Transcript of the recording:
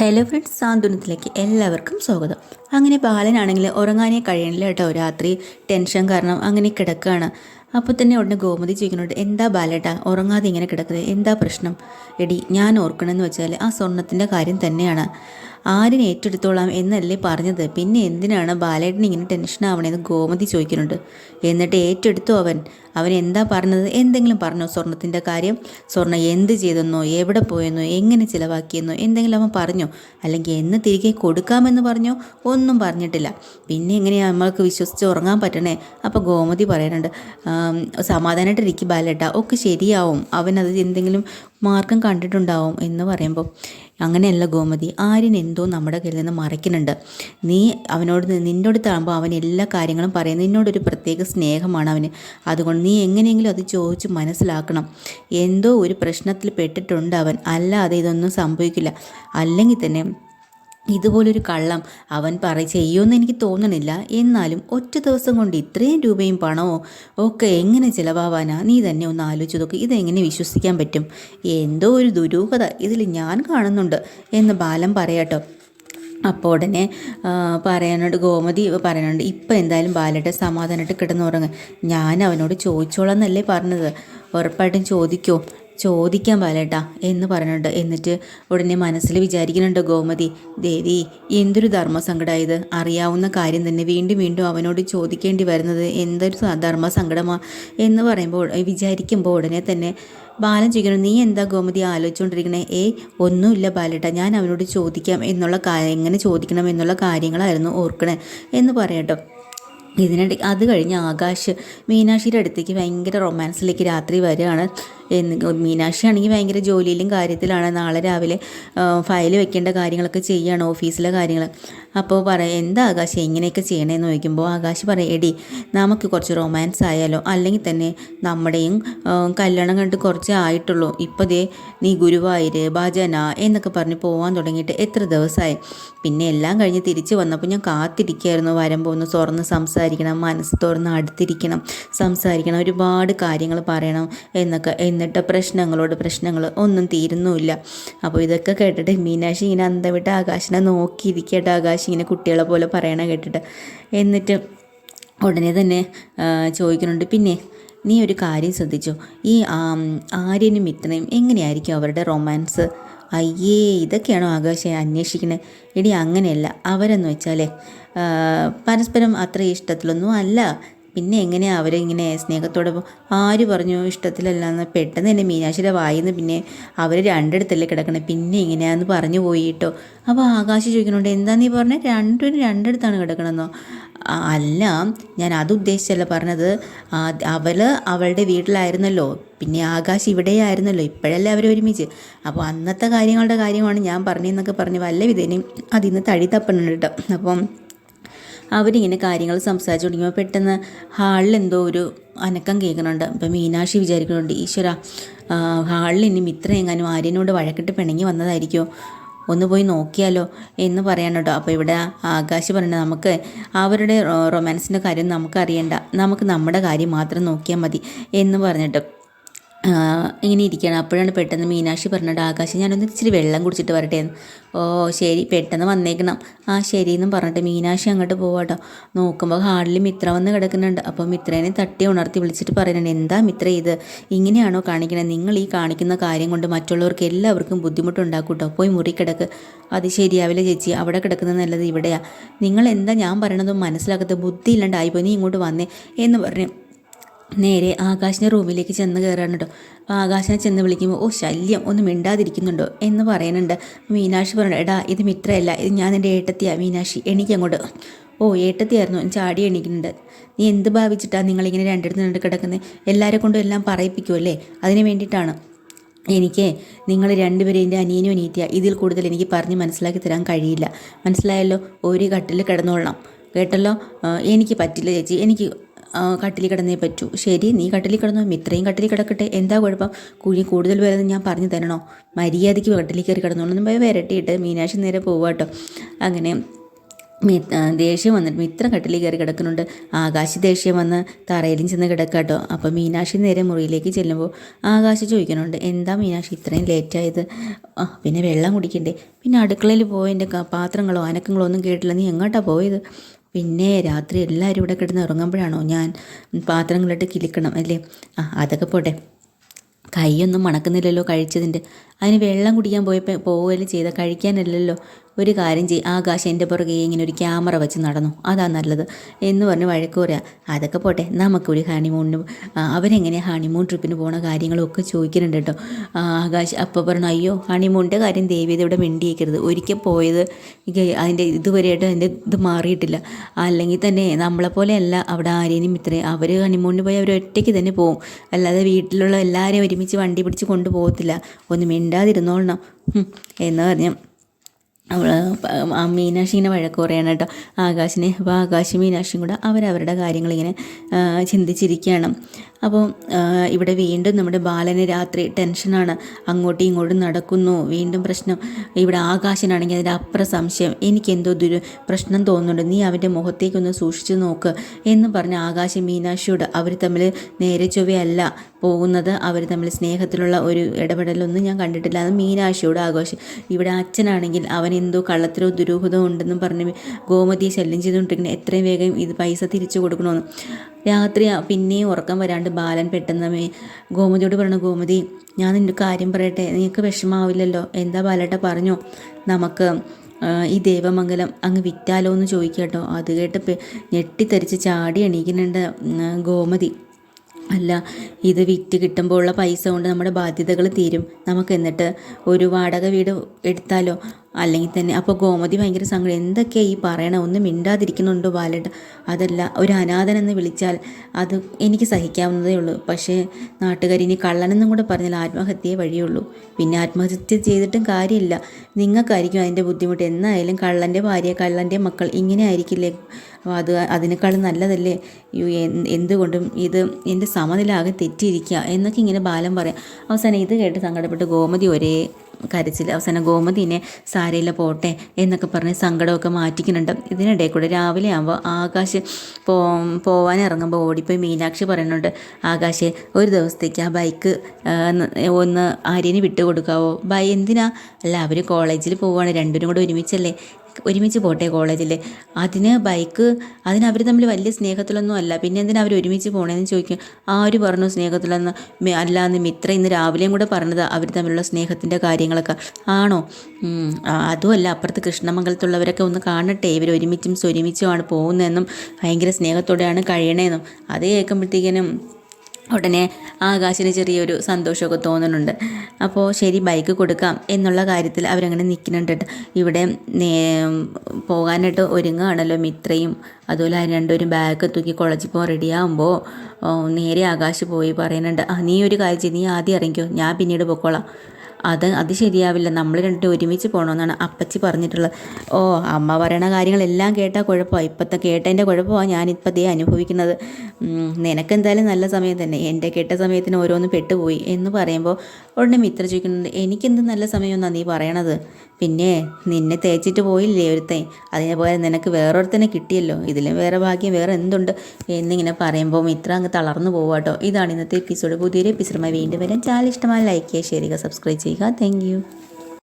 Hello friends സാന്ത്വനത്തിലേക്ക് എല്ലാവർക്കും സ്വാഗതം. അങ്ങനെ ബാലനാണെങ്കിൽ ഉറങ്ങാനേ കഴിയണില്ല കേട്ടോ. രാത്രി ടെൻഷൻ കാരണം അങ്ങനെ കിടക്കുകയാണ് അപ്പോൾ തന്നെ ഉടനെ ഗോമതി ചോദിക്കുന്നുണ്ട് എന്താ ബാലേട്ട ഉറങ്ങാതെ ഇങ്ങനെ കിടക്കുന്നത്? എന്താ പ്രശ്നം? എടി ഞാൻ ഓർക്കണമെന്ന് വെച്ചാൽ ആ സ്വർണത്തിന്റെ കാര്യം തന്നെയാണ്. ആരിനെ ഏറ്റെടുത്തോളാം എന്നല്ലേ പറഞ്ഞത്? പിന്നെ എന്തിനാണ് ബാലേട്ടൻ ഇങ്ങനെ ടെൻഷൻ ആവണേന്ന് ഗോമതി ചോദിക്കുന്നുണ്ട്. എന്നിട്ട് ഏറ്റെടുത്തു അവൻ? അവൻ എന്താ പറഞ്ഞത്? എന്തെങ്കിലും പറഞ്ഞോ? സ്വർണത്തിന്റെ കാര്യം? സ്വർണം എന്ത് ചെയ്തെന്നോ? എവിടെ പോയെന്നോ? എങ്ങനെ ചിലവാക്കിയെന്നോ? എന്തെങ്കിലും അവൻ പറഞ്ഞോ? അല്ലെങ്കിൽ എന്ന് തിരികെ കൊടുക്കാമെന്ന് പറഞ്ഞോ? ഒന്നും പറഞ്ഞിട്ടില്ല. പിന്നെ എങ്ങനെയാണ് നമ്മൾക്ക് വിശ്വസിച്ച് ഉറങ്ങാൻ പറ്റണേ? അപ്പോൾ ഗോമതി പറയാനുണ്ട് "ആം, സമാധാനമായിട്ടിരിക്കും ബാലേട്ട. ഒക്കെ ശരിയാവും. അവനത് എന്തെങ്കിലും മാർഗം കണ്ടിട്ടുണ്ടാവും എന്ന് പറയുമ്പോൾ അങ്ങനെയല്ല ഗോമതി. ആര്യൻ എന്തോ നമ്മുടെ കയ്യിൽ നിന്ന് മറയ്ക്കുന്നുണ്ട്. നീ അവനോട് നിന്നോട് താകുമ്പോൾ അവൻ എല്ലാ കാര്യങ്ങളും പറയും നിന്നോടൊരു പ്രത്യേക സ്നേഹമാണ് അവന്. അതുകൊണ്ട് നീ എങ്ങനെയെങ്കിലും അത് ചോദിച്ച് മനസ്സിലാക്കണം. എന്തോ ഒരു പ്രശ്നത്തിൽ പെട്ടിട്ടുണ്ട് അവൻ. അല്ലാതെ ഇതൊന്നും സംഭവിക്കില്ല. അല്ലെങ്കിൽ തന്നെ ഇതുപോലൊരു കള്ളം അവൻ പറ ചെയ്യുമെന്ന് എനിക്ക് തോന്നണില്ല. എന്നാലും ഒറ്റ ദിവസം കൊണ്ട് ഇത്രയും രൂപയും പണമോ? ഒക്കെ എങ്ങനെ ചിലവാവാനാ? നീ തന്നെ ഒന്ന് ആലോചിച്ച് നോക്ക് ഇതെങ്ങനെ വിശ്വസിക്കാൻ പറ്റും? എന്തോ ഒരു ദുരൂഹത ഇതിൽ ഞാൻ കാണുന്നുണ്ട് എന്ന് ബാലം പറയാട്ടോ. അപ്പോൾ ഉടനെ പറയാനുണ്ട് ഗോമതി പറയാനുണ്ട് ഇപ്പം എന്തായാലും ബാലയുടെ സമാധാനമായിട്ട് കിടന്നുറങ്ങ്. ഞാൻ അവനോട് ചോദിച്ചോളാം എന്നല്ലേ പറഞ്ഞത്. ഉറപ്പായിട്ടും ചോദിക്കോ. ചോദിക്കാൻ പാലേട്ടാ എന്ന് പറഞ്ഞിട്ട് എന്നിട്ട് ഉടനെ മനസ്സിൽ വിചാരിക്കുന്നുണ്ട് ഗോമതി ദേവി എന്തൊരു ധർമ്മസങ്കടമായത് അറിയാവുന്ന കാര്യം തന്നെ വീണ്ടും വീണ്ടും അവനോട് ചോദിക്കേണ്ടി വരുന്നത് എന്തൊരു ധർമ്മസങ്കടമാ? എന്ന് പറയുമ്പോൾ വിചാരിക്കുമ്പോൾ ഉടനെ തന്നെ ബാലൻ ചോദിക്കണം നീ എന്താ ഗോമതി ആലോചിച്ചുകൊണ്ടിരിക്കണേ ഏയ് ഒന്നുമില്ല ബാലേട്ട ഞാൻ അവനോട് ചോദിക്കാം എന്നുള്ള കാര്യം എങ്ങനെ ചോദിക്കണം എന്നുള്ള കാര്യങ്ങളായിരുന്നു ഓർക്കണേ. എന്ന് പറയട്ടോ. ഇതിനിടെ അത് കഴിഞ്ഞ് ആകാശ് മീനാക്ഷിയുടെ അടുത്തേക്ക് ഭയങ്കര റൊമാൻസിലേക്ക് രാത്രി വരികയാണ്. എന്ന് മീനാക്ഷി ആണെങ്കിൽ ഭയങ്കര ജോലിയിലും കാര്യത്തിലാണ്. നാളെ രാവിലെ ഫയൽ വെക്കേണ്ട കാര്യങ്ങളൊക്കെ ചെയ്യുകയാണ് ഓഫീസിലെ കാര്യങ്ങൾ അപ്പോൾ പറയാം എന്താ ആകാശ് എങ്ങനെയൊക്കെ ചെയ്യണേന്ന് ചോദിക്കുമ്പോൾ ആകാശ് പറയും എടി നമുക്ക് കുറച്ച് റൊമാൻസ് ആയാലോ? അല്ലെങ്കിൽ തന്നെ നമ്മുടെയും കല്യാണം കണ്ട് കുറച്ച് ആയിട്ടുള്ളൂ. ഇപ്പോൾ ദേ നീ ഗുരുവായൂര് ഭജന എന്നൊക്കെ പറഞ്ഞ് പോകാൻ തുടങ്ങിയിട്ട് എത്ര ദിവസമായി പിന്നെ എല്ലാം കഴിഞ്ഞ് തിരിച്ച് വന്നപ്പോൾ ഞാൻ കാത്തിരിക്കുകയായിരുന്നു വരുമ്പോൾ ഒന്ന് തുറന്ന് സംസാരിക്കണം മനസ്സ് തുറന്ന് അടുത്തിരിക്കണം സംസാരിക്കണം ഒരുപാട് കാര്യങ്ങൾ പറയണം എന്നൊക്കെ എന്നിട്ട് പ്രശ്നങ്ങളോട് പ്രശ്നങ്ങൾ ഒന്നും തീരുന്നുമില്ല. അപ്പോൾ ഇതൊക്കെ കേട്ടിട്ട് മീനാക്ഷി ഇങ്ങനെ അന്തവിട്ട് ആകാശിനെ നോക്കിയിരിക്കട്ടെ ആകാശ് ഇങ്ങനെ കുട്ടികളെ പോലെ പറയണ കേട്ടിട്ട്. എന്നിട്ട് ഉടനെ തന്നെ ചോദിക്കുന്നുണ്ട് പിന്നെ നീ ഒരു കാര്യം ശ്രദ്ധിച്ചോ? ഈ ആര്യനും മിത്രയും എങ്ങനെയായിരിക്കും അവരുടെ റൊമാൻസ്? അയ്യേ ഇതൊക്കെയാണോ ആകാശം അന്വേഷിക്കണേ? എടി അങ്ങനെയല്ല. അവരെന്ന് വെച്ചാലേ പരസ്പരം അത്ര ഇഷ്ടത്തിലൊന്നും അല്ല. പിന്നെ എങ്ങനെയാണ് അവരിങ്ങനെ സ്നേഹത്തോടെ ആര് പറഞ്ഞു ഇഷ്ടത്തിലല്ലാന്ന് പെട്ടെന്ന് തന്നെ മീനാക്ഷിയുടെ വായിന്ന് പിന്നെ അവർ രണ്ടിടത്തല്ലേ കിടക്കണേ. പിന്നെ ഇങ്ങനെയാന്ന് പറഞ്ഞു പോയി കേട്ടോ. അപ്പോൾ ആകാശ് ചോദിക്കുന്നുണ്ട് എന്താ നീ പറഞ്ഞത് രണ്ടും രണ്ടിടത്താണ് കിടക്കണമെന്നോ അല്ല ഞാൻ അത് ഉദ്ദേശിച്ചല്ല പറഞ്ഞത്. അവൾ അവളുടെ വീട്ടിലായിരുന്നല്ലോ. പിന്നെ ആകാശ് ഇവിടെയായിരുന്നല്ലോ. ഇപ്പോഴല്ലേ അവർ ഒരുമിച്ച്. അപ്പോൾ അന്നത്തെ കാര്യങ്ങളുടെ കാര്യമാണ് ഞാൻ പറഞ്ഞതെന്നൊക്കെ പറഞ്ഞ് വല്ല വിധേനയും അതിന്ന് തഴി തപ്പണുണ്ട് കേട്ടോ. അപ്പം അവരിങ്ങനെ കാര്യങ്ങൾ സംസാരിച്ചു തുടങ്ങിയപ്പോൾ പെട്ടെന്ന് ഹാളിൽ എന്തോ ഒരു അനക്കം കേൾക്കുന്നുണ്ട്. അപ്പം മീനാക്ഷി വിചാരിക്കുന്നുണ്ട് ഈശ്വര ഹാളിൽ ഇനി മിത്ര എങ്ങാനും ആര്യനോട് വഴക്കിട്ട് പിണങ്ങി വന്നതായിരിക്കുമോ ഒന്ന് പോയി നോക്കിയാലോ? എന്ന് പറയാൻ കേട്ടോ അപ്പോൾ ഇവിടെ ആകാശ് പറയുന്നത് നമുക്ക് അവരുടെ റൊമാൻസിന്റെ കാര്യം നമുക്കറിയണ്ട. നമുക്ക് നമ്മുടെ കാര്യം മാത്രം നോക്കിയാൽ മതി എന്ന് പറഞ്ഞിട്ട് ഇങ്ങനെ ഇരിക്കുകയാണ്. അപ്പോഴാണ് പെട്ടെന്ന് മീനാക്ഷി പറഞ്ഞിട്ട് ആകാശം ഞാനൊന്ന് ഇച്ചിരി വെള്ളം കുടിച്ചിട്ട് വരട്ടെ ഓ ശരി പെട്ടെന്ന് വന്നേക്കണം. ആ ശരി എന്നും പറഞ്ഞിട്ട് മീനാക്ഷി അങ്ങോട്ട് പോവാട്ടോ. നോക്കുമ്പോൾ ഹാളിൽ മിത്ര വന്ന് കിടക്കുന്നുണ്ട്. അപ്പോൾ മിത്രേനെ തട്ടി ഉണർത്തി വിളിച്ചിട്ട് പറയുന്നുണ്ട് എന്താ മിത്ര ഇത്? ഇങ്ങനെയാണോ കാണിക്കണത് നിങ്ങൾ ഈ കാണിക്കുന്ന കാര്യം കൊണ്ട് മറ്റുള്ളവർക്ക് എല്ലാവർക്കും ബുദ്ധിമുട്ടുണ്ടാക്കും കേട്ടോ പോയി മുറി കിടക്ക്. അത് ശരിയാവില്ല ചേച്ചി അവിടെ കിടക്കുന്നത് നല്ലത് ഇവിടെയാണ് നിങ്ങൾ എന്താ ഞാൻ പറയണതും മനസ്സിലാക്കാത്ത ബുദ്ധി ഇല്ലാണ്ടായിപ്പോയി നീ ഇങ്ങോട്ട് വന്നേ എന്ന് പറഞ്ഞു. നേരെ ആകാശിന്റെ റൂമിലേക്ക് ചെന്ന് കയറാണ് കേട്ടോ അപ്പോൾ ആകാശിനെ ചെന്ന് വിളിക്കുമ്പോൾ ഓ ശല്യം ഒന്നും മിണ്ടാതിരിക്കുന്നുണ്ടോ? എന്ന് പറയുന്നുണ്ട് മീനാക്ഷി പറഞ്ഞു എടാ ഇത് മിത്രയല്ല ഇത് ഞാൻ എന്റെ ഏട്ടത്തിയാ മീനാക്ഷി എണീക്ക് അങ്ങോട്ട്. ഓ ഏട്ടത്തിയായിരുന്നു ചാടി എണീക്കുന്നുണ്ട്. നീ എന്ത് ഭാവിച്ചിട്ടാണ് നിങ്ങളിങ്ങനെ രണ്ടിടത്ത് രണ്ട് കിടക്കുന്നത് എല്ലാവരെ കൊണ്ടും എല്ലാം പറയിപ്പിക്കുമല്ലേ അതിന് വേണ്ടിയിട്ടാണ്. എനിക്ക് നിങ്ങൾ രണ്ടുപേരും എന്റെ അനിയനും അനിയത്തിയ ഇതിൽ കൂടുതൽ എനിക്ക് പറഞ്ഞ് മനസ്സിലാക്കി തരാൻ കഴിയില്ല. മനസ്സിലായല്ലോ ഒരു കട്ടിൽ കിടന്നോളണം. കേട്ടല്ലോ? എനിക്ക് പറ്റില്ല ചേച്ചി. എനിക്ക് ആ, കട്ടിലിൽ കിടന്നേ പറ്റൂ. ശരി നീ കട്ടിൽ കിടന്നോ. ഇത്രയും കട്ടിൽ കിടക്കട്ടെ. എന്താ കുഴപ്പം? കുഴി കൂടുതൽ വരുന്നത് ഞാൻ പറഞ്ഞു തരണോ? മര്യാദയ്ക്ക് കട്ടിൽ കയറി കിടന്നോളൊന്നും പോയി വരട്ടിയിട്ട് മീനാക്ഷി നേരെ പോവാട്ടോ അങ്ങനെ ദേഷ്യം വന്നിട്ട് മിത്ര കട്ടിൽ കയറി കിടക്കുന്നുണ്ട്. ആകാശ് ദേഷ്യം വന്ന് തറയിലും ചെന്ന് കിടക്കാട്ടോ അപ്പോൾ മീനാക്ഷി നേരെ മുറിയിലേക്ക് ചെല്ലുമ്പോൾ ആകാശ് ചോദിക്കുന്നുണ്ട് എന്താ മീനാക്ഷി ഇത്രയും ലേറ്റായത് പിന്നെ വെള്ളം കുടിക്കണ്ടേ. പിന്നെ അടുക്കളയിൽ പോയതിന്റെ പാത്രങ്ങളോ അനക്കങ്ങളോ ഒന്നും കേട്ടില്ല. നീ എങ്ങോട്ടാണ് പോയത്? പിന്നെ രാത്രി എല്ലാവരും ഇവിടെ കിടന്ന് ഉറങ്ങുമ്പോഴാണോ ഞാൻ പാത്രങ്ങളിട്ട് കിലിക്കണം അല്ലേ? ആ അതൊക്കെ പോട്ടെ. കൈയൊന്നും മണക്കുന്നില്ലല്ലോ കഴിച്ചതിന്റെ. അതിന് വെള്ളം കുടിക്കാൻ പോയപ്പോൾ പോവുകയും ചെയ്ത. കഴിക്കാനല്ലല്ലോ. ഒരു കാര്യം ചെയ്യും. ആകാശം എന്റെ പുറകെ ഇങ്ങനെ ഒരു ക്യാമറ വെച്ച് നടന്നു. അതാ നല്ലത്. എന്ന് പറഞ്ഞ് വഴക്ക് പറയാം. അതൊക്കെ പോട്ടെ. നമുക്കൊരു ഹണിമൂണിന് അവരെങ്ങനെ ഹണിമൂൺ ട്രിപ്പിന് പോണ കാര്യങ്ങളൊക്കെ ചോദിക്കുന്നുണ്ട് കേട്ടോ. ആകാശ് അപ്പോൾ പറഞ്ഞു അയ്യോ ഹണിമൂണിന്റെ കാര്യം ദേവിയത് ഇവിടെ മിണ്ടിയേക്കരുത്. ഒരിക്കൽ പോയത് അതിന്റെ ഇതുവരെയായിട്ട് അതിന്റെ ഇത് മാറിയിട്ടില്ല. അല്ലെങ്കിൽ തന്നെ നമ്മളെപ്പോലെയല്ല അവിടെ ആരെയും ഇത്രയും അവർ ഹണിമൂണിന് പോയി അവർ ഒറ്റയ്ക്ക് തന്നെ പോകും അല്ലാതെ വീട്ടിലുള്ള എല്ലാവരെയും ഒരുമിച്ച് വണ്ടി പിടിച്ച് കൊണ്ടുപോകത്തില്ല ഒന്ന് മിണ്ടാതിരുന്നോളണം. എന്ന് പറഞ്ഞു അവൾ മീനാക്ഷി ഇങ്ങനെ വഴക്ക് പറയാണ് കേട്ടോ. ആകാശിനെ അപ്പോൾ ആകാശ് മീനാക്ഷിയും കൂടെ അവരവരുടെ കാര്യങ്ങളിങ്ങനെ ചിന്തിച്ചിരിക്കുകയാണ്. അപ്പോൾ ഇവിടെ വീണ്ടും നമ്മുടെ ബാലന് രാത്രി ടെൻഷനാണ് അങ്ങോട്ടും ഇങ്ങോട്ടും നടക്കുന്നു. വീണ്ടും പ്രശ്നം. ഇവിടെ ആകാശനാണെങ്കിൽ അതിന്റെ അപ്പുറ സംശയം. എനിക്കെന്തോ ദുരു പ്രശ്നം തോന്നുന്നുണ്ട്. നീ അവന്റെ മുഖത്തേക്കൊന്ന് സൂക്ഷിച്ചു നോക്ക് എന്ന് പറഞ്ഞ് ആകാശം മീനാക്ഷിയോട് അവർ തമ്മിൽ നേരെ ചൊവ്വയല്ല പോകുന്നത്. അവർ തമ്മിൽ സ്നേഹത്തിലുള്ള ഒരു ഇടപെടലൊന്നും ഞാൻ കണ്ടിട്ടില്ല. അത് മീനാക്ഷിയോട് ആഘോഷം. ഇവിടെ അച്ഛനാണെങ്കിൽ അവൻ എന്തോ കള്ളത്തിലോ ദുരൂഹതോ ഉണ്ടെന്നും പറഞ്ഞ് ഗോമതിയെ ശല്യം ചെയ്തുകൊണ്ടിരിക്കുന്നത് എത്രയും വേഗം ഇത് പൈസ തിരിച്ചു കൊടുക്കണമെന്ന്. രാത്രി പിന്നെയും ഉറക്കം വരാണ്ട് ബാലൻ പെട്ടെന്ന് ഗോമതിയോട് പറഞ്ഞു ഗോമതി ഞാൻ നിന്റെ കാര്യം പറയട്ടെ നിങ്ങൾക്ക് വിഷമാവില്ലല്ലോ എന്താ ബാലേട്ട പറഞ്ഞോ? നമുക്ക് ഈ ദേവമംഗലം അങ്ങ് വിറ്റാലോ എന്ന് ചോദിക്കട്ടോ അത് കേട്ട് ഞെട്ടിത്തെറിച്ച് ചാടി എണീക്കുന്നുണ്ട് ഗോമതി. അല്ല ഇത് വിറ്റ് കിട്ടുമ്പോൾ ഉള്ള പൈസ കൊണ്ട് നമ്മുടെ ബാധ്യതകൾ തീരും. നമുക്ക് എന്നിട്ട് ഒരു വാടക വീട് എടുത്താലോ? അല്ലെങ്കിൽ തന്നെ. അപ്പോൾ ഗോമതി ഭയങ്കര സങ്കടം. എന്തൊക്കെയാ ഈ പറയണ? ഒന്നും മിണ്ടാതിരിക്കുന്നുണ്ടോ ബാലട്ട? അതല്ല ഒരു അനാഥനെന്ന് വിളിച്ചാൽ അത് എനിക്ക് സഹിക്കാവുന്നതേ ഉള്ളൂ. പക്ഷേ നാട്ടുകാരിനി കള്ളനെന്നും കൂടെ പറഞ്ഞാൽ ആത്മഹത്യയെ വഴിയുള്ളൂ. പിന്നെ ആത്മഹത്യ ചെയ്തിട്ടും കാര്യമില്ല. നിങ്ങൾക്കായിരിക്കും അതിന്റെ ബുദ്ധിമുട്ട്. എന്നായാലും കള്ളന്റെ ഭാര്യ കള്ളന്റെ മക്കൾ ഇങ്ങനെ ആയിരിക്കില്ലേ? അത് അതിനേക്കാളും നല്ലതല്ലേ? എന്തുകൊണ്ടും ഇത് എന്റെ സമനിലാകെ തെറ്റിയിരിക്കുക എന്നൊക്കെ ഇങ്ങനെ ബാലം പറയാം. അവസാനം ഇത് കേട്ട് സങ്കടപ്പെട്ട് ഗോമതി ഒരേ കരച്ചിൽ അവസാനം ഗോമതിനെ സാരയില്ല പോട്ടെ എന്നൊക്കെ പറഞ്ഞ് സങ്കടമൊക്കെ മാറ്റിക്കുന്നുണ്ട്. ഇതിനിടെ കൂടെ രാവിലെ ആകുമ്പോൾ ആകാശ് പോ പോവാൻ ഇറങ്ങുമ്പോൾ ഓടിപ്പോയി മീനാക്ഷി പറയുന്നുണ്ട് ആകാശെ ഒരു ദിവസത്തേക്ക് ആ ബൈക്ക് ഒന്ന് ആര്യന് വിട്ടു കൊടുക്കാവോ ബൈ എന്തിനാ? അല്ല അവർ കോളേജിൽ പോവുകയാണ് രണ്ടുപേരും കൂടെ ഒരുമിച്ചല്ലേ? ഒരുമിച്ച് പോട്ടെ കോളേജിൽ അതിന് ബൈക്ക് അതിന് അവർ തമ്മിൽ വലിയ സ്നേഹത്തിലൊന്നും അല്ല. പിന്നെ എന്തിനാ അവർ ഒരുമിച്ച് പോണേന്ന് ചോദിക്കും. ആ ഒരു പറഞ്ഞു സ്നേഹത്തിലൊന്ന് അല്ലാന്ന് മിത്ര ഇന്ന് രാവിലെയും കൂടെ പറഞ്ഞത് അവർ തമ്മിലുള്ള സ്നേഹത്തിന്റെ കാര്യങ്ങളൊക്കെ. ആണോ? അതുമല്ല അപ്പുറത്ത് കൃഷ്ണമംഗലത്തുള്ളവരൊക്കെ ഒന്ന് കാണട്ടെ. ഇവർ ഒരുമിച്ചും സ്വരുമിച്ചുമാണ് പോകുന്നതെന്നും ഭയങ്കര സ്നേഹത്തോടെയാണ് കഴിയണേന്നും. അത് കേൾക്കുമ്പോഴത്തേക്കിനും ഉടനെ ആകാശിന് ചെറിയൊരു സന്തോഷമൊക്കെ തോന്നുന്നുണ്ട്. അപ്പോൾ ശരി ബൈക്ക് കൊടുക്കാം എന്നുള്ള കാര്യത്തിൽ അവരങ്ങനെ നിൽക്കുന്നുണ്ട് ഇവിടെ പോകാനായിട്ട് ഒരുങ്ങുകയാണല്ലോ മിത്രയും. അതുപോലെ രണ്ടുപേരും ബാഗ് തൂക്കി കുളച്ചിൽ പോകാൻ റെഡിയാകുമ്പോൾ നേരെ ആകാശ് പോയി പറയുന്നുണ്ട് ആ നീ ഒരു കാര്യം ചെയ്ത് നീ ആദ്യം ഇറങ്ങിക്കോ ഞാൻ പിന്നീട് പൊക്കോളാം. അത് അത് ശരിയാവില്ല. നമ്മൾ രണ്ടും ഒരുമിച്ച് പോകണമെന്നാണ് അപ്പച്ചി പറഞ്ഞിട്ടുള്ളത്. ഓ അമ്മ പറയണ കാര്യങ്ങളെല്ലാം കേട്ടാൽ കുഴപ്പമാണ് ഇപ്പോഴത്തെ കേട്ടതിന്റെ കുഴപ്പമാണ് ഞാനിപ്പോൾ ദേ അനുഭവിക്കുന്നത്. നിനക്കെന്തായാലും നല്ല സമയം തന്നെ. എന്റെ കേട്ട സമയത്തിന് ഓരോന്ന് പെട്ടുപോയി എന്ന് പറയുമ്പോൾ ഉടനെ മിത്ര ചോദിക്കുന്നുണ്ട്. എനിക്കെന്ത് നല്ല സമയമെന്നാണ് നീ പറയണത്? പിന്നെ നിന്നെ തേച്ചിട്ട് പോയില്ലേ ഒരുത്തൻ? അതിനെ പോലെ നിനക്ക് വേറൊരുത്തനെ കിട്ടിയല്ലോ. ഇതിലും വേറെ ഭാഗ്യം വേറെ എന്തുണ്ട്? എന്നിങ്ങനെ പറയുമ്പോൾ ഇത്ര അങ്ങ് തളർന്നു പോവാട്ടോ ഇതാണ് ഇന്നത്തെ എപ്പിസോഡ് പുതിയൊരു എപ്പിസോഡുമായി വീണ്ടും വരാൻ ചാനൽ ഇഷ്ടമായി ലൈക്ക് ചെയ്യുക ഷെയർ ചെയ്യുക സബ്സ്ക്രൈബ് ചെയ്യുക. താങ്ക്